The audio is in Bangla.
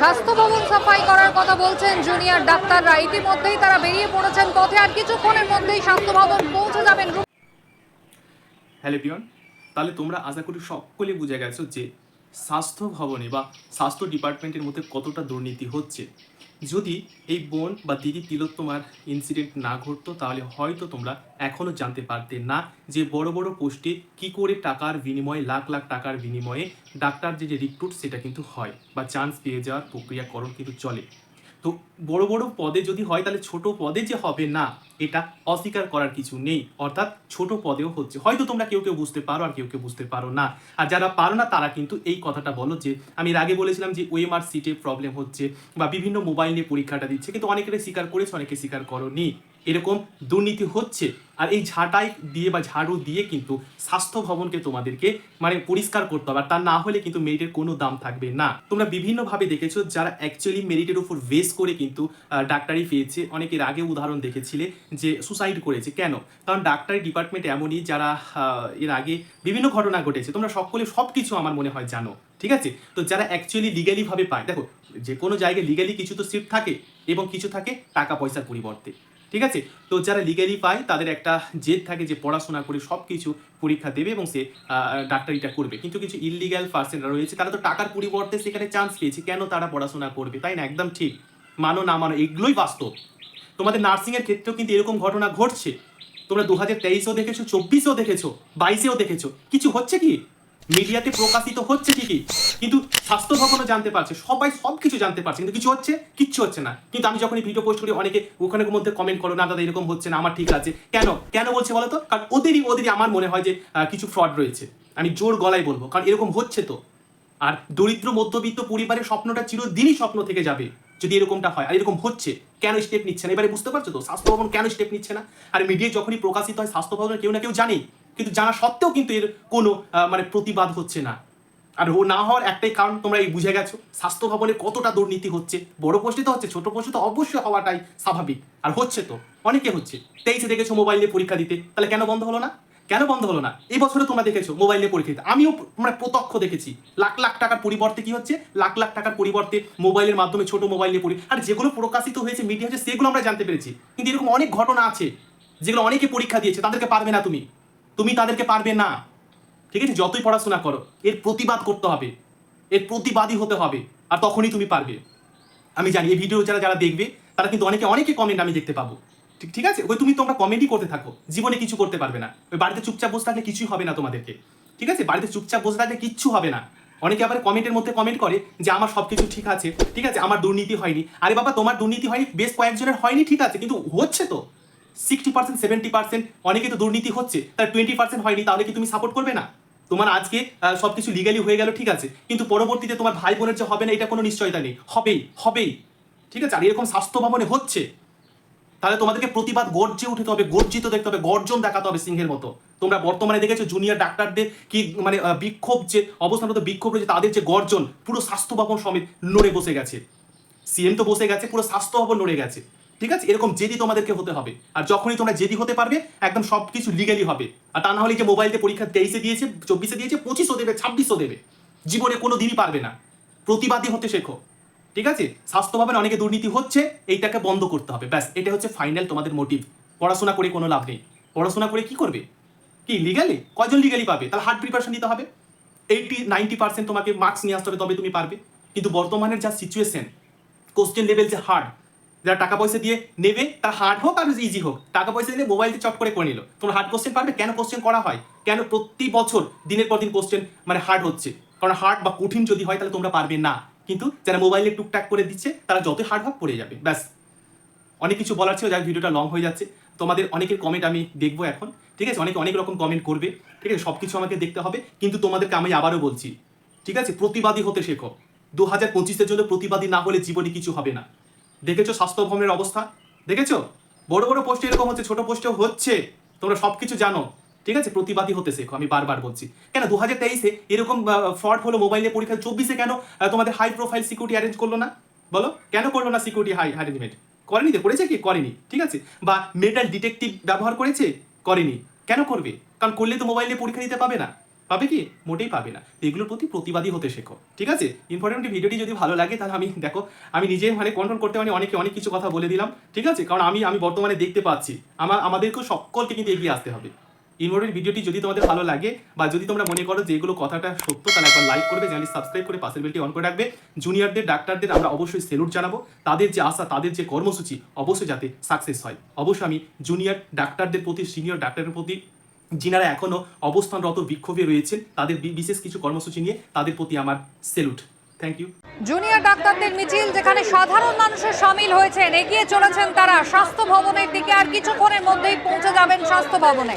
স্বাস্থ্য ভবন সাফাই করার কথা বলছেন জুনিয়র ডাক্তাররা। ইতিমধ্যেই তারা বেরিয়ে পড়েছেন পথে, আর কিছুক্ষণের মধ্যেই স্বাস্থ্য ভবন পৌঁছে যাবেন হ্যালো পিয়ন, তাহলে তোমরা আশা করি সকলে বুঝে গেছো যে স্বাস্থ্য ভবনে বা স্বাস্থ্য ডিপার্টমেন্টের মধ্যে কতটা দুর্নীতি হচ্ছে। যদি এই বোন বা দিদি তিলোত্তমার ইনসিডেন্ট না ঘটতো, তাহলে হয়তো তোমরা এখনও জানতে পারতে না যে বড় বড় পোস্টে কি করে টাকার বিনিময়ে, লাখ লাখ টাকার বিনিময়ে ডাক্তার যে রিক্রুট সেটা কিন্তু হয় বা চান্স পেয়ে যাওয়ার প্রক্রিয়াকরণ কিন্তু চলে। তো বড় বড় পদে যদি হয়, তাহলে ছোট পদে যে হবে না, এটা অস্বীকার করার কিছু নেই। অর্থাৎ ছোট পদেও হচ্ছে। হয়তো তোমরা কেউ কেউ বুঝতে পারো আর কেউ কেউ বুঝতে পারো না। আর যারা পারো না, তারা কিন্তু এই কথাটা বলো যে, আমি আগে বলেছিলাম যে ওএমআর সিটে প্রবলেম হচ্ছে বা বিভিন্ন মোবাইল নিয়ে পরীক্ষাটা দিচ্ছে। কিন্তু অনেকে স্বীকার করেছে, অনেকে স্বীকার করনি। এরকম দুর্নীতি হচ্ছে। আর এই ঝাঁটাই দিয়ে বা ঝাড়ু দিয়ে কিন্তু স্বাস্থ্য ভবনকে তোমাদেরকে মানে পরিষ্কার করতে হবে। আর তা না হলে কিন্তু মেরিটের কোনো দাম থাকবে না। তোমরা বিভিন্নভাবে দেখেছ যারা অ্যাকচুয়ালি মেরিটের উপর বেস করে কিন্তু ডাক্তারি পেয়েছে। অনেকের আগে উদাহরণ দেখেছিলে যে সুসাইড করেছে। কেন? কারণ ডাক্তারি ডিপার্টমেন্ট এমনই যারা এর আগে বিভিন্ন ঘটনা ঘটেছে। তোমরা সকলে সব কিছু আমার মনে হয় জানো। ঠিক আছে? তো যারা অ্যাকচুয়ালি লিগালি ভাবে পায়। দেখো, যে কোনো জায়গায় লিগালি কিছু তো সিট থাকে এবং কিছু থাকে টাকা পয়সার পরিবর্তে। ঠিক আছে? তো যারা লিগালি পায়, তাদের একটা জেদ থাকে যে পড়াশোনা করে সব কিছু পরীক্ষা দেবে এবং সে ডাক্তারিটা করবে। কিন্তু কিছু ইলিগাল পার্সেনরা রয়েছে, তারা তো টাকার পরিবর্তে সেখানে চান্স পেয়েছে, কেন তারা পড়াশোনা করবে? তাই না? একদম ঠিক। মানো না মানো, এগুলোই বাস্তব। তোমাদের নার্সিংয়ের ক্ষেত্রেও কিন্তু এরকম ঘটনা ঘটছে। তোমরা দু হাজার তেইশেও দেখেছ, চব্বিশেও দেখেছ, বাইশেও দেখেছ। কিছু হচ্ছে কি? মিডিয়াতে প্রকাশিত হচ্ছে ঠিকই, কিন্তু স্বাস্থ্য ভবনও জানতে পারছে, সবাই সব কিছু জানতে পারছে, কিন্তু কিছু হচ্ছে, কিচ্ছু হচ্ছে না। কিন্তু আমি যখন এই ভিডিও পোস্ট করি, অনেকে ওখানে মধ্যে কমেন্ট করো, না দাদা, এরকম হচ্ছে না, আমার ঠিক আছে। কেন? কেন বলছে বলো তো? কারণ ওদেরই ওদেরই আমার মনে হয় যে কিছু ফ্রড রয়েছে। আমি জোর গলায় বলব, কারণ এরকম হচ্ছে তো। আর দরিদ্র, মধ্যবিত্ত পরিবারের স্বপ্নটা চিরদিনই স্বপ্ন থেকে যাবে, যদি এরকমটা হয়। আর এরকম হচ্ছে, কেন স্টেপ নিচ্ছে না? এবারে বুঝতে পারছ তো? স্বাস্থ্য ভবন কেন স্টেপ নিচ্ছে না? আর মিডিয়ায় যখনই প্রকাশিত হয়, স্বাস্থ্য ভবনের কেউ না কেউ জানেই। কিন্তু জানা সত্ত্বেও কিন্তু এর কোনো মানে প্রতিবাদ হচ্ছে না। আর ও না হওয়ার একটাই কারণ, তোমরা এই বুঝে গেছো, স্বাস্থ্য ভবনে কতটা দুর্নীতি হচ্ছে। বড় পোস্টে তো হচ্ছে, ছোট পোস্টে তো অবশ্যই হওয়াটাই স্বাভাবিক। আর হচ্ছে তো, অনেকে হচ্ছে। তেইশে দেখেছ মোবাইল নিয়ে পরীক্ষা দিতে, তাহলে কেন বন্ধ হলো না? কেন বন্ধ হলো না? এই বছরে তোমরা দেখেছ মোবাইল নিয়ে পরীক্ষা দিতে। আমিও মানে প্রত্যক্ষ দেখেছি, লাখ লাখ টাকার পরিবর্তে কি হচ্ছে? লাখ লাখ টাকার পরিবর্তে মোবাইলের মাধ্যমে ছোট মোবাইল নিয়ে পড়ি আর যেগুলো প্রকাশিত হয়েছে মিডিয়া হচ্ছে সেগুলো আমরা জানতে পেরেছি। কিন্তু এরকম অনেক ঘটনা আছে, যেগুলো অনেকে পরীক্ষা দিয়েছে, তাদেরকে পারবে না তুমি। তুমি তাদেরকে পারবে না। ঠিক আছে? যতই পড়াশোনা করো, এর প্রতিবাদ করতে হবে। এর প্রতিবাদী হতে হবে, আর তখনই তুমি পারবে। আমি জানি, এই ভিডিও যারা যারা দেখবে, তারা কিন্তু অনেকে অনেকে কমেন্ট আমি দেখতে পাবো। ঠিক ঠিক আছে? ওই তুমি তোমরা কমেন্টই করতে থাকো। জীবনে কিছু করতে পারবে না। ওই বাড়িতে চুপচাপ বসে থাকলে কিছুই হবে না তোমাদেরকে। ঠিক আছে? বাড়িতে চুপচাপ বসে থাকলে কিচ্ছু হবে না। অনেকে আবার কমেন্টের মধ্যে কমেন্ট করে যে, আমার সব কিছু ঠিক আছে। ঠিক আছে? আমার দুর্নীতি হয়নি। আরে বাবা, তোমার দুর্নীতি হয়নি, বেশ কয়েকজনের হয়নি, ঠিক আছে, কিন্তু হচ্ছে তো। সিক্সটি পার্সেন্ট সেভেন্টি পার্সেন্ট অনেকে তো দুর্নীতি হচ্ছে তার টোয়েন্টি পার্সেন্ট হয়নি তাহলে কি তুমি সাপোর্ট করবে না? তোমার আজকে আহ, সবকিছু লিগালি হয়ে গেল ঠিক আছে? কিন্তু পরবর্তীতে তোমার ভাই বোনের যে হবে না এটা কোনো নিশ্চয়তা নেই। হবেই হবেই। ঠিক আছে? আর এরকম স্বাস্থ্য ভবনে হচ্ছে তাহলে তোমাদেরকে প্রতিবাদ গর্জে উঠতে হবে গর্জিত দেখতে হবে গর্জন দেখাতে হবে সিংহের মতো। তোমরা বর্তমানে দেখেছ জুনিয়র ডাক্তারদের কি মানে বিক্ষোভ যে অবস্থানগত বিক্ষোভ রয়েছে তাদের যে গর্জন পুরো স্বাস্থ্য ভবন সমেত নড়ে বসে গেছে। সিএম তো বসে গেছে পুরো স্বাস্থ্য ভবন নড়ে গেছে। ঠিক আছে? এরকম জেদি তোমাদেরকে হতে হবে। আর যখনই তোমরা জেদি হতে পারবে, একদম সব কিছু লিগালি হবে। আর তা না হলে যে মোবাইলতে পরীক্ষা তেইশে দিয়েছে, চব্বিশে দিয়েছে, পঁচিশও দেবে, ছাব্বিশও দেবে। জীবনে কোনো দিনই পারবে না। প্রতিবাদী হতে শেখো। ঠিক আছে? স্বাস্থ্য ভবনে অনেকে দুর্নীতি হচ্ছে, এইটাকে বন্ধ করতে হবে। ব্যাস এটা হচ্ছে ফাইনাল তোমাদের মোটিভ পড়াশোনা করে কোনো লাভ নেই। পড়াশোনা করে কি করবে? কি লিগালি কয়জন লিগালি পাবে? তাহলে হার্ড প্রিপারেশন দিতে হবে। এইটি নাইনটি পার্সেন্ট তোমাকে মার্কস নিয়ে আসতে হবে তবে তুমি পারবে। কিন্তু বর্তমানের যা সিচুয়েশন কোশ্চেন লেভেল যে হার্ড যারা টাকা পয়সা দিয়ে নেবে, তার হার্ড হোক আর ইজি হোক, টাকা পয়সা দিয়ে মোবাইল চট করে করে নিল। তোমরা হার্ড কোশ্চেন পারবে? কেন কোশ্চেন করা হয়? কেন প্রতি বছর দিনের পর দিন কোশ্চেন মানে হার্ড হচ্ছে? কারণ হার্ড বা কঠিন যদি হয়, তাহলে তোমরা পারবে না। কিন্তু যারা মোবাইলে টুকটাক করে দিচ্ছে, তারা যতই হার্ড হোক, পড়ে যাবে। ব্যাস। অনেক কিছু বলার ছিল যার ভিডিওটা লং হয়ে যাচ্ছে। তোমাদের অনেকের কমেন্ট আমি দেখব এখন। ঠিক আছে? অনেকে অনেক রকম কমেন্ট করবে। ঠিক আছে? সব কিছু আমাকে দেখতে হবে। কিন্তু তোমাদেরকে আমি আবারও বলছি। ঠিক আছে? প্রতিবাদী হতে শেখো। দু হাজার পঁচিশের জন্য প্রতিবাদী না হলে জীবনে কিছু হবে না। দেখেছ স্বাস্থ্য ভবনের অবস্থা? দেখেছ? বড় বড় পোস্টে এরকম হচ্ছে, ছোট পোস্টেও হচ্ছে। তোমরা সব কিছু জানো। ঠিক আছে? প্রতিবাদী হতে শেখো, আমি বারবার বলছি। কেন? দু হাজার তেইশে এরকম ফ্রড হলো মোবাইলে পরীক্ষা চব্বিশে কেন তোমাদের হাই প্রোফাইল সিকিউরিটি অ্যারেঞ্জ করল না? বলো, কেন করল না সিকিউরিটি হাই অ্যারেঞ্জমেন্ট করেনি তো? করেছে কি? করেনি। ঠিক আছে? বা মেটাল ডিটেকটিভ ব্যবহার করেছে? করেনি। কেন করবে? কারণ করলে তো মোবাইলে পরীক্ষা দিতে পাবে না। পাবে কি? মোটেই পাবে না। এগুলোর প্রতি প্রতিবাদী হতে শেখো। ঠিক আছে? ইম্পর্টেন্ট ভিডিওটি যদি ভালো লাগে, তাহলে আমি, দেখো, আমি নিজে মানে কন্ট্রোল করতে মানে অনেকে অনেক কিছু কথা বলে দিলাম। ঠিক আছে? কারণ আমি আমি বর্তমানে দেখতে পাচ্ছি। আমার আমাদেরকেও সকলকে কিন্তু এগিয়ে আসতে হবে। ইনভোটের ভিডিওটি যদি তোমাদের ভালো লাগে বা যদি তোমরা মনে করো যে এগুলো কথাটা সত্য, তাহলে একবার লাইক করবে চ্যানেল সাবস্ক্রাইব করে পাশের বেলটি অন করে রাখবে। জুনিয়রদের ডাক্তারদের আমরা অবশ্যই সেলুট জানাব। তাদের যে আশা, তাদের যে কর্মসূচি, অবশ্যই যাতে সাকসেস হয়। অবশ্যই আমি জুনিয়র ডাক্তারদের প্রতি সিনিয়র ডাক্তারের প্রতি যিনারা এখনও অবস্থানরত বিক্ষোভে রয়েছেন, তাদের বিশেষ কিছু কর্মসূচি নিয়ে তাদের প্রতি আমার সেলুট থ্যাংক ইউ জুনিয়র ডাক্তারদের মিছিল, যেখানে সাধারণ মানুষের সামিল হয়েছেন, এগিয়ে চলেছেন তারা। স্বাস্থ্য ভবনের দিকে আর কিছুক্ষণের মধ্যেই পৌঁছে যাবেন স্বাস্থ্য ভবনে।